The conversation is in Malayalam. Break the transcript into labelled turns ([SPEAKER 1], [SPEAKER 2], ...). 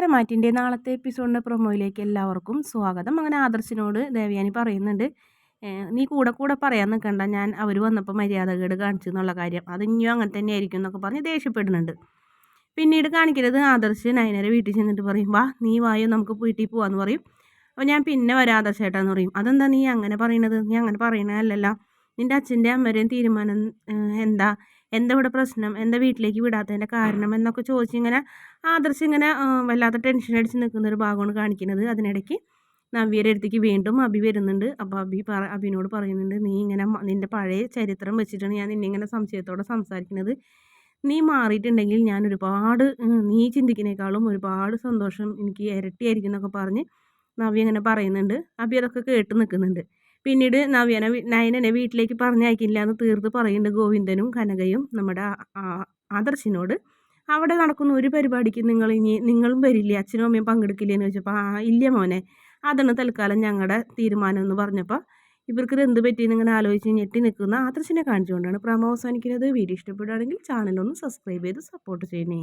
[SPEAKER 1] തരമാറ്റിന്റെ നാളത്തെ എപ്പിസോഡിന്റെ പ്രൊമോയിലേക്ക് എല്ലാവർക്കും സ്വാഗതം. അങ്ങനെ ആദർശിനോട് ദേവയാനി പറയുന്നുണ്ട് നീ കൂടെ കൂടെ പറയാൻ നിൽക്കണ്ട ഞാൻ അവർ വന്നപ്പോൾ മര്യാദകേട് കാണിച്ചു എന്നുള്ള കാര്യം. അത് ഇനിയും അങ്ങനെ തന്നെ ആയിരിക്കും എന്നൊക്കെ പറഞ്ഞ് ദേഷ്യപ്പെടുന്നുണ്ട്. പിന്നീട് കാണിക്കരുത്. ആദർശ് നയനരെ വീട്ടിൽ ചെന്നിട്ട് പറയും വാ നീ വായോ നമുക്ക് വീട്ടിൽ പോവാന്ന് പറയും. അപ്പോൾ ഞാൻ പിന്നെ വരാം ആദർശേട്ടാന്ന് പറയും. അതെന്താ നീ അങ്ങനെ പറയണത്? നീ അങ്ങനെ പറയണതല്ലല്ലോ. നിന്റെ അച്ഛന്റെ അമ്മരെയും തീരുമാനം എന്താ? എന്താ ഇവിടെ പ്രശ്നം? എന്താ വീട്ടിലേക്ക് വിടാത്തതിന്റെ കാരണം എന്നൊക്കെ ചോദിച്ച് ഇങ്ങനെ ആദർശ് ഇങ്ങനെ വല്ലാത്ത ടെൻഷൻ അടിച്ച് നിൽക്കുന്ന ഒരു ഭാഗമാണ് കാണിക്കുന്നത്. അതിനിടയ്ക്ക് നവ്യരെ അടുത്തേക്ക് വീണ്ടും അഭി വരുന്നുണ്ട്. അപ്പോൾ അഭി പറ അഭിനോട് പറയുന്നുണ്ട് നീ ഇങ്ങനെ നിന്റെ പഴയ ചരിത്രം വെച്ചിട്ടാണ് ഞാൻ നിന്നെ ഇങ്ങനെ സംശയത്തോടെ സംസാരിക്കുന്നത്. നീ മാറിയിട്ടുണ്ടെങ്കിൽ ഞാൻ ഒരുപാട് നീ ചിന്തിക്കുന്നേക്കാളും ഒരുപാട് സന്തോഷം എനിക്ക് ഇരട്ടിയായിരിക്കും എന്നൊക്കെ പറഞ്ഞ് നവ്യ ഇങ്ങനെ പറയുന്നുണ്ട്. അഭി അതൊക്കെ കേട്ട് നിൽക്കുന്നുണ്ട്. പിന്നീട് നവ്യനെ നയനനെ വീട്ടിലേക്ക് പറഞ്ഞയക്കില്ല എന്ന് തീർത്ത് പറയുന്നുണ്ട് ഗോവിന്ദനും കനകയും നമ്മുടെ ആദർശിനോട്. അവിടെ നടക്കുന്ന ഒരു പരിപാടിക്ക് നിങ്ങൾ ഇനി നിങ്ങളും വരില്ലേ? അച്ഛനും അമ്മയും പങ്കെടുക്കില്ലേ എന്ന് ചോദിച്ചപ്പോൾ ആ ഇല്ല മോനെ. അതാണ് തൽക്കാലം ഞങ്ങളുടെ തീരുമാനം എന്ന് പറഞ്ഞപ്പോൾ ഇവർക്ക് എന്ത് പറ്റിയെന്ന് ഇങ്ങനെ ആലോചിച്ച് ഞെട്ടി നിൽക്കുന്ന ആദർശിനെ കാണിച്ചുകൊണ്ടാണ് പ്രമോ അവസാനിക്കുന്നത്. വീഡിയോ ഇഷ്ടപ്പെടുകയാണെങ്കിൽ ചാനലൊന്ന് സബ്സ്ക്രൈബ് ചെയ്ത് സപ്പോർട്ട് ചെയ്യണേ.